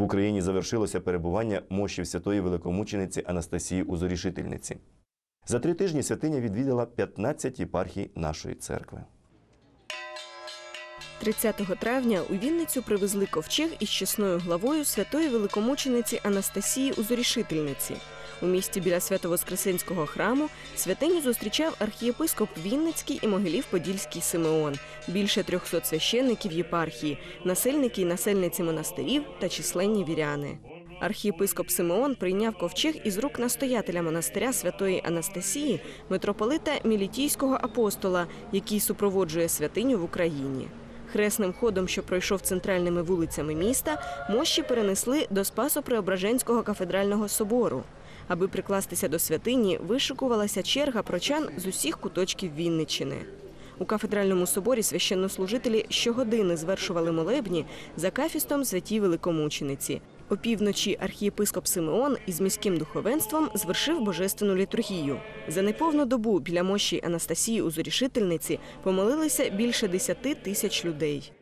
В Україні завершилося перебування мощів святої великомучениці Анастасії Узорішительниці. За три тижні святиня відвідала 15 єпархій нашої церкви. 30 травня у Вінницю привезли ковчег із чесною главою святої великомучениці Анастасії Узорішительниці. У місті біля Свято-Воскресенського храму святиню зустрічав архієпископ Вінницький і Могилів-Подільський Симеон, більше 300 священників єпархії, насельники і насельниці монастирів та численні віряни. Архієпископ Симеон прийняв ковчег із рук настоятеля монастиря святої Анастасії, митрополита Мілітійського апостола, який супроводжує святиню в Україні. Хресним ходом, що пройшов центральними вулицями міста, мощі перенесли до Спасо-Преображенського кафедрального собору. Аби прикластися до святині, вишикувалася черга прочан з усіх куточків Вінничини. У кафедральному соборі священнослужителі щогодини звершували молебні за кафістом святій великомучениці. Опівночі архієпископ Симеон із міським духовенством звершив божественну літургію. За неповну добу біля мощі Анастасії у Зорішительниці помолилися більше 10 тисяч людей.